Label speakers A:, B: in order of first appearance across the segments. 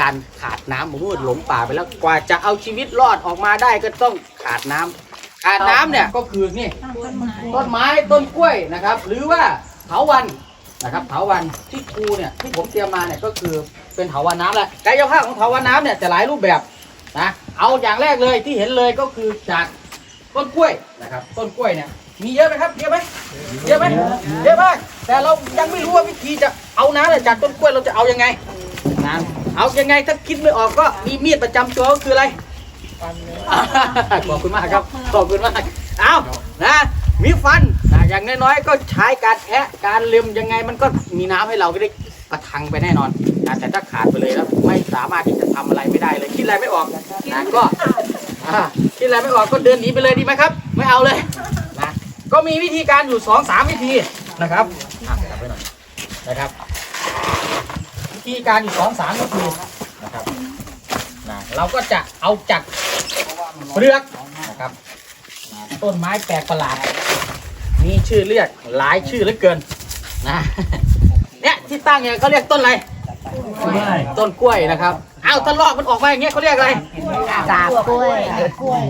A: การขาดน้ำผมพูดหลงป่าไปแล้วกว่าจะเอาชีวิตรอดออกมาได้ก็ต้องขาดน้ำขาดน้ำเนี่ยก็คือนี่ต้นไม้ต้นกล้วยนะครับ หรือว่าเถาวันนะครับเถาวันที่ครูเนี่ยที่ผมเตรียมมาเนี่ยก็คือเป็นเถาวันน้ำแหละกายภาพของเถาวันน้ำเนี่ยจะหลายรูปแบบนะเอาอย่างแรกเลยที่เห็นเลยก็คือจากต้นกล้วยนะครับ ต้นกล้วยเนี่ยมีเยอะไหมครับเยอะไหมเยอะไหมเยอะมากแต่เรายังไม่รู้ว่าวิธีจะเอาน้ำเนี่ยจากต้นกล้วยเราจะเอายังไงนะ เอายังไงถ้าคิดไม่ออกก็มีมีดประจำตัวก็คืออะไรขอบคุณมากครับ ขอบคุณมาก เอานะ มีฟันนะอย่างน้อยๆ ก็ใช้การแอะการเล็มยังไงมันก็มีน้ำให้เราก็ได้ประทังไปแน่นอนนะแต่ถ้าขาดไปเลยแล้วไม่สามารถที่จะทำอะไรไม่ได้เลย คิดอะไรไม่ออกนะก็อ่าคิดอะไรไม่ออกก็เดินหนีไปเลยดีไหมครับ ไม่เอาเลยนะก็มีวิธีการอยู่สองสามวิธีนะครับอะกลับไปหน่อยนะครับวิ ธีการอีกสองสามก็คือนะครับนะเราก็จะเอาจากเปลือกนะครับต้นไม้แปลกประหลาด มีชื่อเรียกหลายชื่อเหลือเกินนะเนี่ยที่ตั้งเนี่ยเขาเรียกต้นอะไร ต้นกล้วยนะครับเอาถ้าลอกมันออกมาอย่างเงี้ยเขาเรียกอะไร
B: กาบกล้วย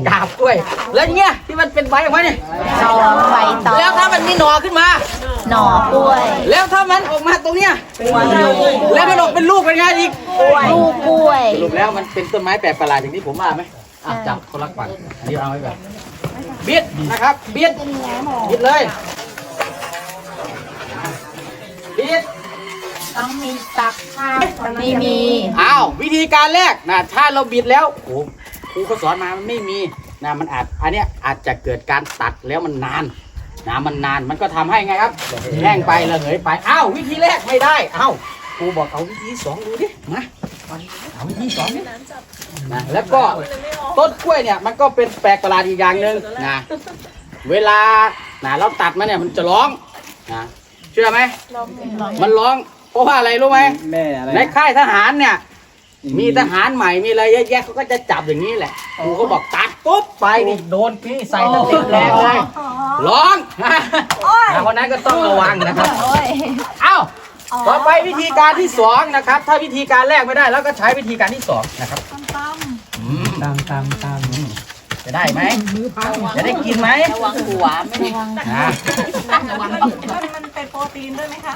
A: กาบกล้วย แล้วอย่างเงี้ยที่มันเป็นใบออกมาเนี่ย
B: ตองใบตอง
A: แล้วถ้ามันมีหน่อขึ้นมา
B: หน่อกล้วย
A: แล้วถ้ามันออกมาตรงเนี้ยแล้วมันออกเป็นลูกเป็นไงอีก
B: ลูกกล้วย
A: สรุปแล้วมันเป็นต้นไม้แปลกประหลาดอย่างที่ผมว่าไหมอะจับคนละฝั่งอันนี้เอาไว้ก่อนบิดนะครับบิดบิดเลยบิด
B: ต้องมีตักผ้าไม่มี
A: อ้าววิธีการแรกนะถ้าเราบิดแล้วโอ้ครูเขาสอนมามันไม่มีนะมันอาจอันเนี้ยอาจจะเกิดการตัดแล้วมันนานนะมันนานมันก็ทำให้ไงครับแห้งไประเหยไปอ้าววิธีแรกไม่ได้อ้าวครูบอกเอาวิธีสองดูดิมาเอาวิธีสองดินะแล้วก็ต้นกล้วยเนี่ยมันก็เป็นแปลกประหลาดอีกอย่างหนึ่งนะเวลานะเราตัดมันเนี่ยมันจะร้องนะเชื่อไหมมันร้องเพ ราะว่าอะไรรู้ไหม
C: แม่อะไร
A: ในค่ายทหารเนี่ย มีทหารใหม่มีอะไรเยอะแยะเขาก็จะจับอย่างนี้แหละครูก็บอกตัดปุ๊บไปนี่โดนพี่ใส่ตะเต็มแรงเลยร้องนะเพราะนั้นก็ต้องระวังนะครับเอ้าต่อไปวิธีการที่สองนะครับ ถ้าวิธีการแรกไม่ได้แล้วก็ใช้วิธีการที่สองนะครับอืม
C: ตามตามตาม
A: จะได้ไหมจะได้กินไหม
B: ระวังหัวไม่ระวัง
A: นะ
D: มันเป็นโปรตีนด้วยไหมคะ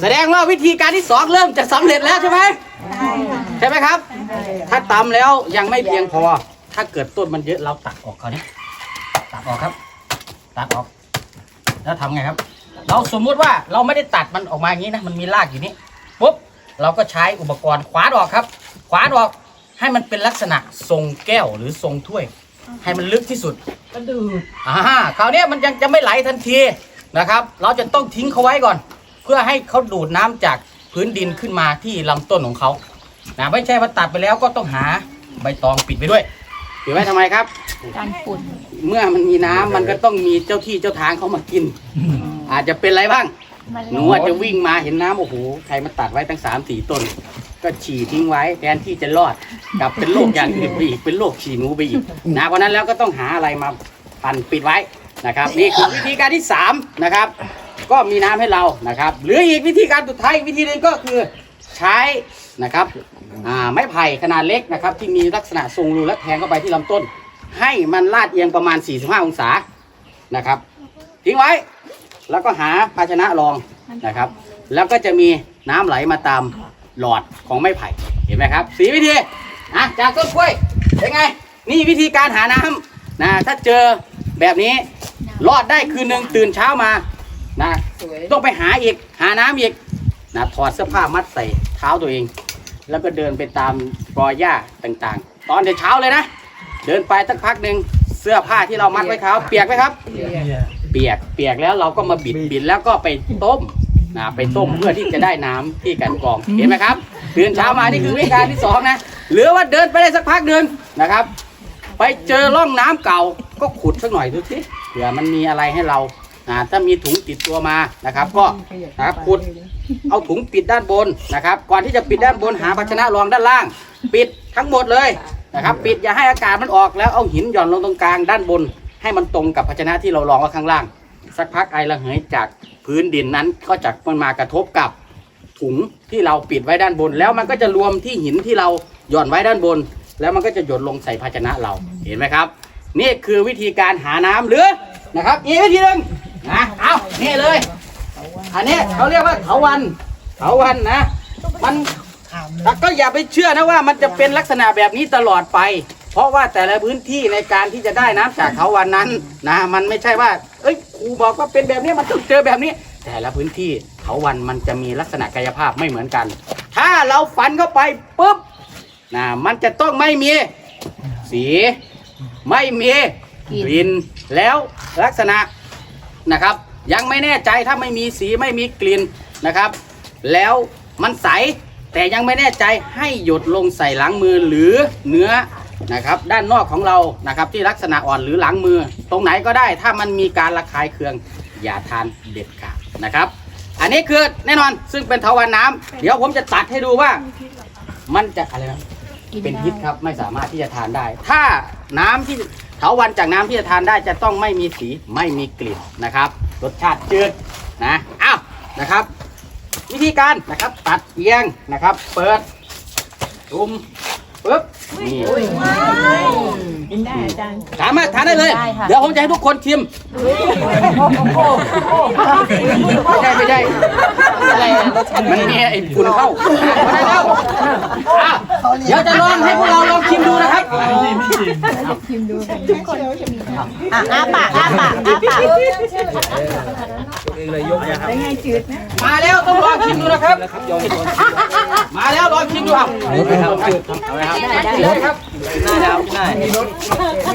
A: แสดงว่าวิธีการที่สองเริ่มจะสำเร็จแล้วใช่ไหมใช่ไหมครับ ถ้าตำแล้วยังไม่เพียงพอ ถ้าเกิดต้นมันเยอะเราตัดออกเขาเนี่ยตัดออกครับ ตัดออก แล้วทำไงครับ เราสมมุติว่าเราไม่ได้ตัดมันออกมาอย่างนี้นะ มันมีรากอยู่นี่ปุ๊บ เราก็ใช้อุปกรณ์ขวานออกครับ ขวานออก ให้มันเป็นลักษณะทรงแก้วหรือทรงถ้วย ให้มันลึกที่สุด
C: ก็ดู
A: อ่าคราวเนี้ยมันยังจะไม่ไหลทันทีนะครับ เราจะต้องทิ้งเขาไว้ก่อน เพื่อให้เขาดูดน้ำจากพื้นดินขึ้นมาที่ลำต้นของเขานะไม่ใช่ว่าตัดไปแล้วก็ต้องหาใบตองปิดไปด้วยปิดไว้ทำไมครับ
B: การฝุ่น
A: เมื่อมันมีน้ำมันก็ต้องมีเจ้าที่เจ้าทางเขามากิน อาจจะเป็นอะไรบ้างหนูอาจจะวิ่งมาเห็นน้ำโอ้โหใครมาตัดไว้ตั้งสามสี่ต้น ก็ฉี่ทิ้งไว้แทนที่จะรอด กลับเป็นโรคอย่างอื่นไปอีกเป็นโรคฉี่หนูไปอีกนะเพราะฉะนั้นแล้วก็ต้องหาอะไรมาปั่นปิดไว้นะครับนี่คือวิธีการที่สามนะครับ ก็มีน้ำให้เรานะครับ หรืออีกวิธีการสุดท้ายอีกวิธีหนึ่งก็คือใช้นะครับอ่าไม้ไผ่ขนาดเล็กนะครับ ที่มีลักษณะทรงรูและแทงเข้าไปที่ลำต้น ให้มันลาดเอียงประมาณ 45 องศานะครับทิ้งไว้แล้วก็หาภาชนะรองนะครับ แล้วก็จะมีน้ำไหลมาตามหลอดของไม้ไผ่เห็นไหมครับสีวิธี นะจากต้นกล้วยเป็นไง นี่วิธีการหาน้ำนะถ้าเจอแบบนี้รอดได้คืนหนึ่งตื่นเช้ามานะต้องไปหาอีกหาน้ำอีกนะถอดเสื้อผ้ามัดใส่เท้าตัวเอง แล้วก็เดินไปตามรอยหญ้าต่างๆ ตอนเช้าเลยนะ เดินไปสักพักหนึ่งเสื้อผ้าที่เรามัดไว้เท้าเปียกไหมครับ เปียกเปียกแล้วเราก็มาบิดบิดแล้วก็ไปต้มนะไปต้มเพื่อที่จะได้น้ำที่กลันกรองเห็นไหมครับตื่นเช้ามานี่คือวิธีการที่สองนะ หรือว่าเดินไปได้สักพักหนึ่งนะครับ ไปเจอร่องน้ำเก่าก็ขุดสักหน่อยดูสิเผื่อมันมีอะไรให้เราอ่าถ้ามีถุงติดตัวมานะครับ ก็นะครับขุดเอาถุงปิดด้านบนนะครับ ก่อนที่จะปิดด้านบนหาภาชนะรองด้านล่าง ปิดทั้งหมดเลยนะครับ ปิดอย่าให้อากาศมันออกแล้วเอาหินหย่อนลงตรงกลางด้านบน ให้มันตรงกับภาชนะที่เรารองไว้ข้างล่าง สักพักไอระเหยจากพื้นดินนั้นก็จะมันมากระทบกับถุงที่เราปิดไว้ด้านบน แล้วมันก็จะรวมที่หินที่เรา หย่อนไว้ด้านบน แล้วมันก็จะหยดลงใส่ภาชนะเราเห็นไหมครับ นี่คือวิธีการหาน้ำหรือนะครับอีกวิธีหนึ่งนะเอานี่เลย อันนี้เขาเรียกว่าเถาวันเถาวันนะ มันแต่ก็อย่าไปเชื่อนะว่ามันจะเป็นลักษณะแบบนี้ตลอดไป เพราะว่าแต่ละพื้นที่ในการที่จะได้น้ำจากเถาวันนั้นนะมันไม่ใช่ว่า เอ้ยครูบอกว่าเป็นแบบนี้มันต้องเจอแบบนี้ แต่ละพื้นที่เถาวันมันจะมีลักษณะกายภาพไม่เหมือนกัน ถ้าเราฝันเข้าไปปุ๊บ นะมันจะต้องไม่มี สี ไม่มีกลิ่นแล้วลักษณะนะครับ ยังไม่แน่ใจถ้าไม่มีสีไม่มีกลิ่นนะครับ แล้วมันใสแต่ยังไม่แน่ใจให้หยดลงใส่หลังมือหรือเนื้อนะครับด้านนอกของเรานะครับที่ลักษณะอ่อนหรือหลังมือ ตรงไหนก็ได้ถ้ามันมีการระคายเคืองอย่าทานเด็ดขาดนะครับ อันนี้คือแน่นอนซึ่งเป็นทวารน้ำเดี๋ยวผมจะตัดให้ดูว่า มันจะอะไรนะ เป็นพิษครับไม่สามารถที่จะทานได้ ถ้าน้ำที่เถาวันจากน้ำที่จะทานได้จะต้องไม่มีสีไม่มีกลิ่นนะครับ รสชาติจืดนะอ้าวนะครับ วิธีการนะครับตัดเอียงนะครับ เปิดจุ่มปึ๊บนี่สามารถทานได้เลยเดี๋ยวผมจะให้ทุกคนชิมไม่ใช่ไม่ใช่อะไรนะมันมีไอ้ฝุ่นเข้าไม่ได้แล้วอะ เดี๋ยวจะลองให้พวกเราลองชิมดูนะครับ
B: อะอ้าปากอ้าปากอ้าปาก
A: มาแล้วต้องลองชิมดูนะครับ มาแล้วลองชิมดูครับเอาเลยครับเอาเลยครับได้ครับได้